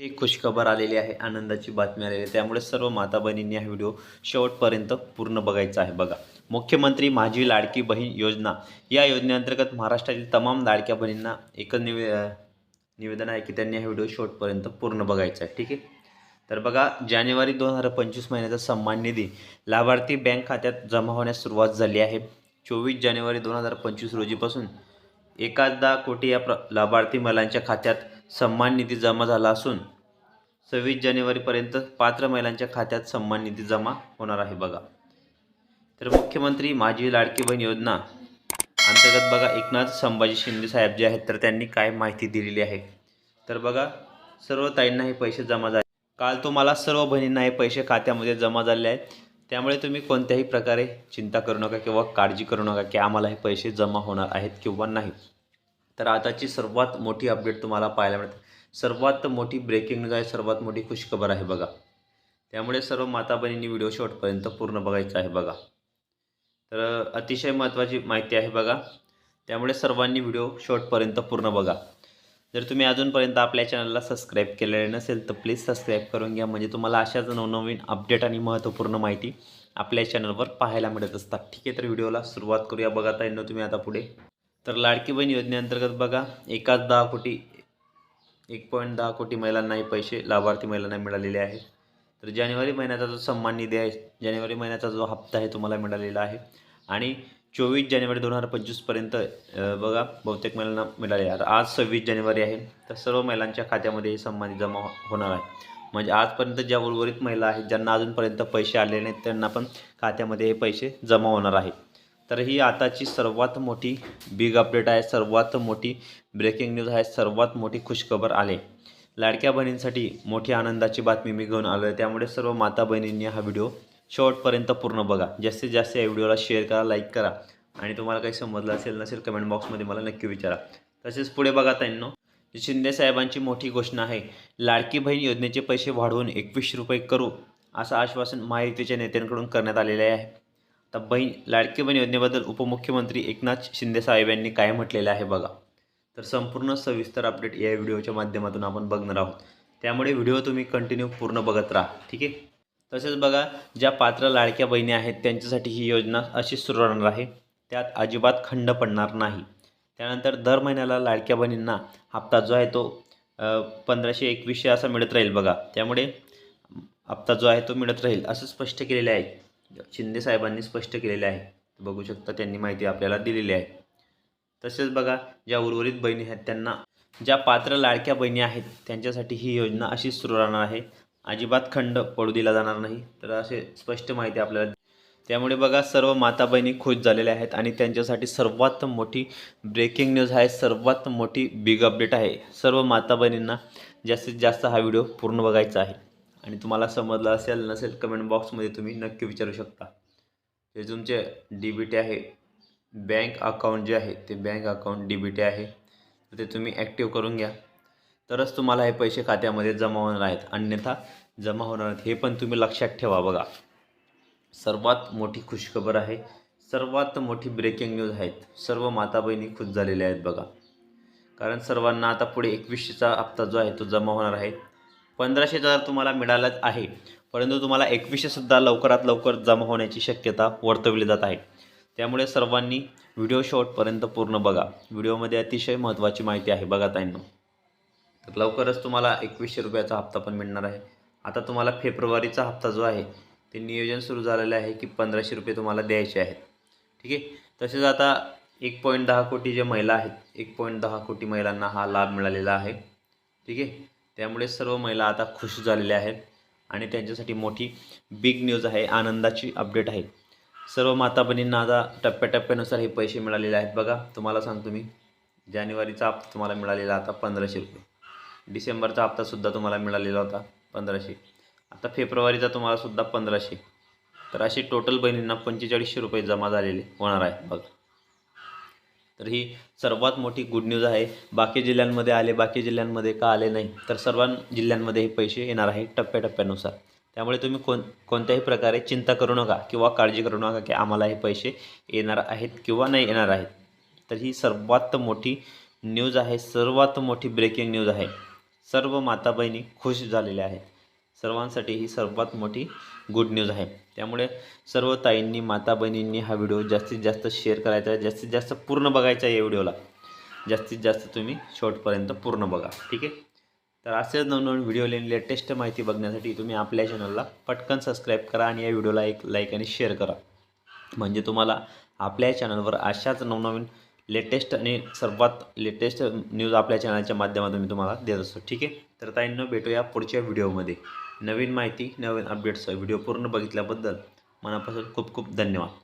एक खुशखबर आलेली आहे आनंदाची बातमी आलेली आहे. त्यामुळे सर्व माता बहिणींनी हा व्हिडिओ शेवटपर्यंत पूर्ण बघायचा आहे. बघा मुख्यमंत्री माझी लाडकी बहीण योजना. या योजनेअंतर्गत महाराष्ट्रातील तमाम लाडक्या बहिणींना एकच निवे निवेदन आहे की त्यांनी हा व्हिडिओ शेवटपर्यंत पूर्ण बघायचा आहे. ठीक आहे? तर बघा जानेवारी दोन हजार पंचवीस महिन्याचा सन्मान निधी लाभार्थी बँक खात्यात जमा होण्यास सुरुवात झाली आहे. चोवीस जानेवारी दोन हजार पंचवीस रोजीपासून एकाच दहा कोटी या प्र लाभार्थी महिलांच्या खात्यात सन्मान निधी जमा झाला असून सव्वीस जानेवारीपर्यंत पात्र महिलांच्या खात्यात सन्मान निधी जमा होणार आहे बघा. तर मुख्यमंत्री माझी लाडकी बहीण योजना अंतर्गत बघा एकनाथ संभाजी शिंदे साहेब जे आहेत तर त्यांनी काय माहिती दिलेली आहे? तर बघा सर्व ताईंना हे पैसे जमा झाले. काल तुम्हाला सर्व बहिणींना हे पैसे खात्यामध्ये जमा झाले आहेत. त्यामुळे तुम्ही कोणत्याही प्रकारे चिंता करू नका किंवा काळजी करू नका की आम्हाला हे पैसे जमा होणार आहेत किंवा नाही. तर आताची सर्वात मोठी अपडेट तुम्हाला पाहायला मिळते. सर्वात मोठी ब्रेकिंग न्यूज आहे सर्वात मोठी खुशखबर आहे बघा. त्यामुळे सर्व माता बहिणींनी व्हिडिओ शेवटपर्यंत पूर्ण बघायचा आहे बघा. तर अतिशय महत्त्वाची माहिती आहे बघा. त्यामुळे सर्वांनी व्हिडिओ शेवटपर्यंत पूर्ण बघा. जर तुम्ही अजूनपर्यंत आपल्या चॅनलला सबस्क्राईब केलेले नसेल तर प्लीज सबस्क्राईब करून घ्या. म्हणजे तुम्हाला अशाच नवनवीन अपडेट आणि महत्त्वपूर्ण माहिती आपल्या चॅनलवर पाहायला मिळत असतात. ठीक आहे तर व्हिडिओला सुरुवात करूया. बघा ताईंनो तुम्ही आता पुढे. तर लाडकी बहीण योजनेअंतर्गत बघा एकाच दहा कोटी एक पॉईंट दहा कोटी महिलांना हे पैसे लाभार्थी महिलांना मिळालेले आहेत. तर जानेवारी महिन्याचा जो सन्मान निधी आहे जानेवारी महिन्याचा जो हप्ता आहे तुम्हाला मिळालेला आहे. आणि चोवीस जानेवारी दोन हजार पंचवीसपर्यंत बघा बहुतेक महिलांना मिळाले आता आज सव्वीस जानेवारी आहे तर सर्व महिलांच्या खात्यामध्ये हे सन्मान जमा होणार आहे. म्हणजे आजपर्यंत ज्या उर्वरित महिला आहेत ज्यांना अजूनपर्यंत पैसे आले नाहीत त्यांना पण खात्यामध्ये हे पैसे जमा होणार आहे तर ही आताची सर्वात मोठी बिग अपडेट आहे सर्वात मोठी ब्रेकिंग न्यूज आहे सर्वात मोठी खुशखबर आले. लाडक्या बहिणींसाठी मोठी आनंदाची बातमी मी घेऊन आलो आहे त्यामुळे सर्व माता बहिणींनी हा व्हिडिओ शेवटपर्यंत पूर्ण बघा. जास्तीत जास्त या व्हिडिओला शेअर करा लाईक करा. आणि तुम्हाला काही समजलं असेल नसेल कमेंट बॉक्समध्ये मला नक्की विचारा. तसेच पुढे बघा त्यांनो शिंदे साहेबांची मोठी घोषणा आहे. लाडकी बहीण योजनेचे पैसे वाढवून एकवीसशे रुपये करू असं आश्वासन महायुतीच्या नेत्यांकडून करण्यात आलेले आहे. तर बहीण लाडकी बहीण योजनेबद्दल उपमुख्यमंत्री एकनाथ शिंदेसाहेब यांनी काय म्हटलेलं आहे बघा. तर संपूर्ण सविस्तर अपडेट या व्हिडिओच्या माध्यमातून आपण बघणार आहोत. त्यामुळे व्हिडिओ तुम्ही कंटिन्यू पूर्ण बघत राहा ठीक आहे? तसेच बघा ज्या पात्र लाडक्या बहिणी आहेत त्यांच्यासाठी ही योजना अशी सुरू राहणार आहे. त्यात अजिबात खंड पडणार नाही. त्यानंतर दर महिन्याला लाडक्या बहिणींना हप्ता जो आहे तो पंधराशे एकवीसशे असा मिळत राहील बघा. त्यामुळे हप्ता जो आहे तो मिळत राहील असं स्पष्ट केलेले आहे. शिंदे साहेबांनी स्पष्ट केलेले आहे. बघू शकता त्यांनी माहिती आपल्याला दिलेली आहे. तसेच बघा ज्या उर्वरित बहिणी आहेत त्यांना ज्या पात्र लाडक्या बहिणी आहेत त्यांच्यासाठी ही योजना अशीच सुरू राहणार आहे. अजिबात खंड पडू दिला जाणार नाही. तर असे स्पष्ट माहिती आपल्याला त्यामुळे बघा सर्व माता बहिणी खुश झालेल्या आहेत आणि त्यांच्यासाठी सर्वात मोठी ब्रेकिंग न्यूज आहे. सर्वात मोठी बिग अपडेट आहे. सर्व माता बहिणींना जास्तीत जास्त हा व्हिडिओ पूर्ण बघायचा आहे. आणि तुम्हाला समजलं असेल नसेल कमेंट बॉक्समध्ये तुम्ही नक्की विचारू शकता. हे तुमचे डी बी टी आहे बँक अकाउंट जे आहे ते bank account D B T आहे तर ते तुम्ही ॲक्टिव्ह करून घ्या. तरच तुम्हाला हे पैसे खात्यामध्ये जमा होणार आहेत. अन्यथा जमा होणार आहेत हे पण तुम्ही लक्षात ठेवा बघा. सर्वात मोठी खुशखबर आहे सर्वात मोठी ब्रेकिंग न्यूज आहेत. सर्व माता बहिणी खुश झालेल्या आहेत बघा. कारण सर्वांना आता पुढे एकवीसशेचा हप्ता जो आहे तो जमा होणार आहे. पंधराशेचा जर तुम्हाला मिळालाच आहे. परंतु तुम्हाला एकवीसशेसुद्धा लवकरात लवकर जमा होण्याची शक्यता वर्तवली जात आहे. त्यामुळे सर्वांनी व्हिडिओ शॉर्टपर्यंत पूर्ण बघा. व्हिडिओमध्ये अतिशय महत्त्वाची माहिती आहे बघा ताईंनो. तर लवकरच तुम्हाला एकवीसशे रुपयाचा हप्ता पण मिळणार आहे. आता तुम्हाला फेब्रुवारीचा हप्ता जो आहे ते नियोजन सुरू झालेलं आहे की पंधराशे रुपये तुम्हाला द्यायचे आहेत. ठीक आहे? तसेच आता एक पॉईंट दहा कोटी जे महिला आहेत एक पॉईंट दहा कोटी महिलांना हा लाभ मिळालेला आहे. ठीक आहे? त्यामुळे सर्व महिला आता खुश झालेल्या आहेत आणि त्यांच्यासाठी मोठी बिग न्यूज आहे आनंदाची अपडेट आहे. सर्व माता बहिणींना आता टप्प्याटप्प्यानुसार हे पैसे मिळालेले आहेत बघा. तुम्हाला सांगतो मी. जानेवारीचा हप्ता तुम्हाला मिळालेला आता पंधराशे रुपये. डिसेंबरचा हप्तासुद्धा तुम्हाला मिळालेला होता पंधराशे. आता फेब्रुवारीचा तुम्हाला सुद्धा पंधराशे. तर अशी टोटल बहिणींना पंचेचाळीसशे रुपये जमा झालेले होणार आहे बघा. तर ही सर्वात मोठी गुड न्यूज आहे. बाकी जिल्ह्यांमध्ये आले बाकी जिल्ह्यांमध्ये का आले नाही तर सर्व जिल्ह्यांमध्ये हे पैसे येणार आहे टप्प्याटप्प्यानुसार. त्यामुळे तुम्ही कोण कोणत्याही प्रकारे चिंता करू नका किंवा काळजी करू नका की आम्हाला हे पैसे येणार आहेत किंवा नाही येणार आहेत. तर ही सर्वात मोठी न्यूज आहे सर्वात मोठी ब्रेकिंग न्यूज आहे. सर्व माता बहिणी खुश झालेल्या आहेत. सर्वांसाठी ही सर्वात मोठी गुड न्यूज आहे. त्यामुळे सर्व ताईंनी माता बहिणींनी हा व्हिडिओ जास्तीत जास्त शेअर करायचा आहे. जास्तीत जास्त पूर्ण बघायचा आहे या व्हिडिओला जास्तीत जास्त तुम्ही शेवटपर्यंत पूर्ण बघा. ठीक आहे? तर असेच नवनवीन व्हिडिओ लेन लेटेस्ट माहिती बघण्यासाठी तुम्ही आपल्या चॅनलला पटकन सबस्क्राईब करा आणि या व्हिडिओला एक लाईक आणि शेअर करा. म्हणजे तुम्हाला आपल्या चॅनलवर अशाच नवनवीन लेटेस्ट आणि सर्वात लेटेस्ट न्यूज आपल्या चॅनलच्या माध्यमातून मी तुम्हाला देत असतो. ठीक आहे? तर ताईंना भेटूया पुढच्या व्हिडिओमध्ये नवीन माहिती नवीन अपडेट्स व्हिडिओ पूर्ण बघितल्याबद्दल मनापासून खूप खूप धन्यवाद.